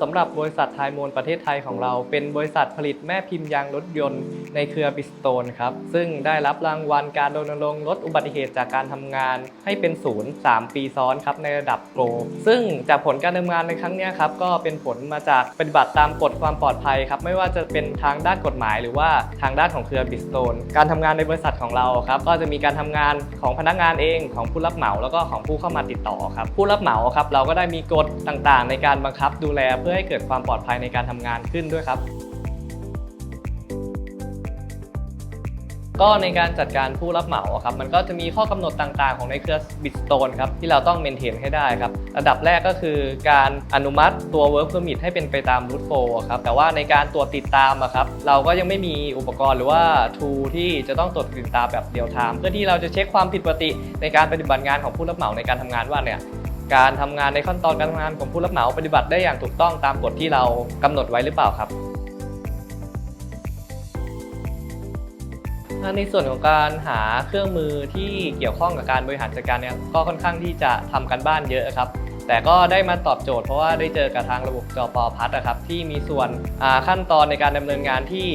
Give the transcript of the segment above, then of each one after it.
สำหรับบริษัทไทยโมนประเทศไทยของเรา เป็นบริษัทผลิตแม่พิมพ์ยางรถยนต์ในเครือบิสโตนครับ ซึ่งได้รับรางวัลการรณรงค์ลดอุบัติเหตุจากการทำงาน ให้เป็นศูนย์ 3 ปีซ้อนครับในระดับโกลซึ่งจากผลการดำเนินงานในครั้งนี้ครับก็เป็นผลมาจากปฏิบัติตามกฎความปลอดภัยครับไม่ว่าจะเป็นทางด้านกฎหมาย หรือว่าทางด้านของเครือบิสโตนการทำงานในบริษัทของเราครับก็จะมีการทำงานของพนักงานเองของผู้รับเหมาแล้วก็ของผู้เข้ามาติดต่อครับผู้รับเหมาครับเราก็ได้มีกฎต่างๆ ในการบังคับดูแลเพื่อให้เกิดความปลอดภัยในการทำงานขึ้นด้วยครับก็ในการจัดการผู้รับเหมาครับมันก็จะมีข้อกำหนดต่างๆ ของในเครือบิตสโตนครับที่เราต้องเมนเทนให้ได้ครับระดับแรกก็คือการอนุมัติตัว Work Permit ให้เป็นไปตาม Root Flow ครับแต่ว่าในการตรวจติดตามครับเราก็ยังไม่มีอุปกรณ์หรือว่า tool ที่จะต้องตรวจติดตามแบบเดียวทามเพื่อที่เราจะเช็คความผิดปกติในการปฏิบัติงานของผู้รับเหมาในการทำงานว่าเนี่ย การทำงานในขั้นตอนการทำงานของผู้รับเหมาปฏิบัติได้อย่างถูกต้องตามกฎที่เรากำหนดไว้หรือเปล่าครับในส่วนของการหาเครื่องมือที่เกี่ยวข้องกับการบริหารจัดการเนี่ยก็ค่อนข้างที่จะทำกันบ้านเยอะครับ แต่ก็ได้มาตอบโจทย์เพราะว่าได้เจอกับทางระบบจอปอพัทนะครับที่มีส่วนขั้นตอนในการดำเนินงานที่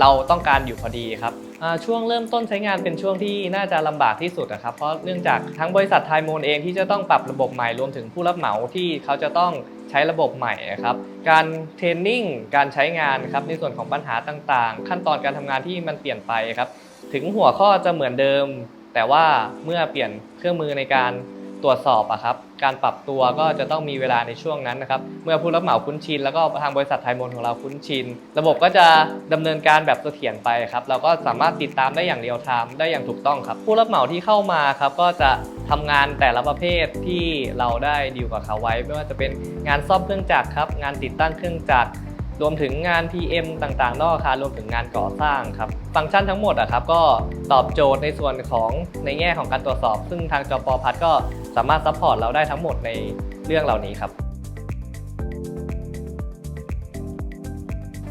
เราต้องการอยู่พอดีครับ ช่วงเริ่มต้นใช้งานเป็นช่วงที่น่าจะลำบากที่สุดนะครับเพราะเนื่องจากทั้งบริษัทไทยโมนเองที่จะต้องปรับระบบใหม่รวมถึงผู้รับเหมาที่เขาจะต้องใช้ระบบใหม่ครับการเทรนนิ่งการใช้งานครับในส่วนของปัญหาต่างๆ ขั้นตอนการทำงานที่มันเปลี่ยนไปครับถึงหัวข้อจะเหมือนเดิม แต่ว่าเมื่อเปลี่ยนเครื่องมือในการ ตรวจสอบอะครับการปรับตัวก็จะต้องมีเวลาในช่วงนั้นนะครับเมื่อผู้รับเหมาคุ้นชิน แล้วก็ทางบริษัทไทยมนของเราคุ้นชิน ระบบก็จะดำเนินการแบบเสถียรไปครับเราก็สามารถติดตามได้อย่างเรียลไทม์ได้อย่างถูกต้องครับ ผู้รับเหมาที่เข้ามาครับก็จะทำงานแต่ละประเภทที่เราได้ดีลกับเขาไว้ ไม่ว่าจะเป็นงานซ่อมเครื่องจักรครับงานติดตั้งเครื่องจักรรวมถึงงาน PM ต่างๆ นอกอาคารรวมถึงงานก่อสร้างครับ ฟังก์ชันทั้งหมดอะครับก็ตอบโจทย์ในส่วนของในแง่ของการตรวจสอบ ซึ่งทางจปพัฒก็สามารถซัพพอร์ตเราได้ทั้งหมดในเรื่องเหล่านี้ครับ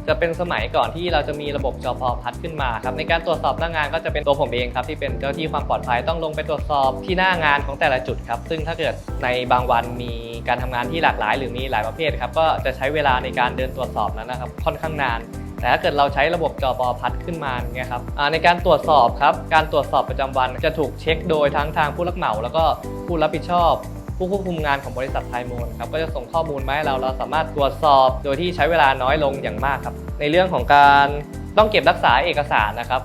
จะเป็นสมัยก่อนที่เราจะมีระบบจอพอพัดขึ้นมาครับในการตรวจสอบหน้างานก็จะเป็นตัวผมเองครับที่เป็นเจ้าที่ความปลอดภัยต้องลงไปตรวจสอบที่หน้างานของแต่ละจุดครับ ซึ่งถ้าเกิดในบางวันมีการทำงานที่หลากหลาย หรือมีหลายประเภทครับก็จะใช้เวลาในการเดินตรวจสอบนั้นนะครับค่อนข้างนาน แต่ถ้าเกิดเราใช้ระบบจอปอพัดขึ้นมาเนี่ยครับในการตรวจสอบครับ การตรวจสอบประจำวันจะถูกเช็คโดยทั้งทางผู้รับเหมา แล้วก็ผู้รับผิดชอบ ผู้ควบคุมงานของบริษัทไทยมูลครับก็จะส่งข้อมูลมาให้เราเราสามารถตรวจสอบ โดยที่ใช้เวลาน้อยลงอย่างมากครับ ในเรื่องของการต้องเก็บรักษาเอกสารนะครับ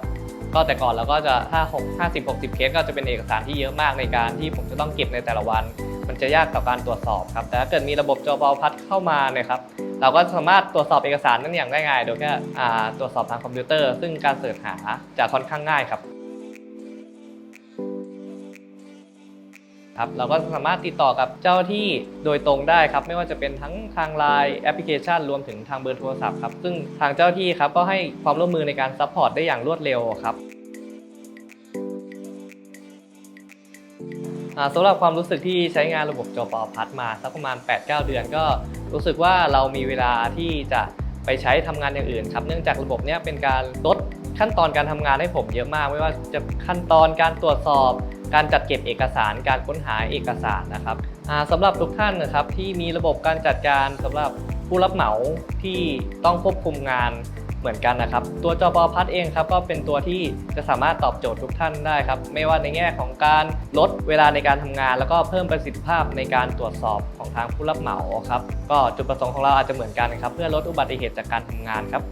ก็แต่ก่อนเราก็จะถ้า6 50 60 เคสก็จะเป็นเอกสารที่เยอะมากในการที่ผมจะต้องเก็บในแต่ละวัน มันจะยากต่อการตรวจสอบครับ แต่ถ้าเกิดมีระบบจอปอพัดเข้ามาเนี่ยครับ เราก็สามารถตรวจสอบเอกสารนั้นอย่างง่ายๆ โดยแค่ตรวจสอบทางคอมพิวเตอร์ ซึ่งการเสิร์ชหาจะค่อนข้างง่ายครับครับเราก็สามารถติดต่อกับเจ้าที่โดยตรงได้ครับ ไม่ว่าจะเป็นทั้งทาง Line แอปพลิเคชันรวมถึงทางเบอร์โทรศัพท์ครับซึ่งทางเจ้าที่ครับก็ให้ความร่วมมือในการซัพพอร์ตได้อย่างรวดเร็วครับ สำหรับความรู้สึกที่ใช้งานระบบจอปอพัดมาสักประมาณ 8-9 เดือนก็รู้สึกว่าเรามีเวลาที่จะไปใช้ทำงานอย่างอื่นครับ เนื่องจากระบบเนี้ยเป็นการลดขั้นตอนการทำงานให้ผมเยอะมาก ไม่ว่าจะขั้นตอนการตรวจสอบ การจัดเก็บเอกสาร การค้นหาเอกสารนะครับอ่าสำหรับทุกท่านนะครับที่มีระบบการจัดการสำหรับผู้รับเหมาที่ต้องควบคุมงาน เหมือนกันนะครับ ตัวจอปอพัดเองครับก็เป็นตัวที่จะสามารถตอบโจทย์ทุกท่านได้ครับ ไม่ว่าในแง่ของการลดเวลาในการทำงาน แล้วก็เพิ่มประสิทธิภาพในการตรวจสอบของทางผู้รับเหมาครับก็จุดประสงค์ของเราอาจจะเหมือนกันครับ เพื่อลดอุบัติเหตุจากการทำงานครับ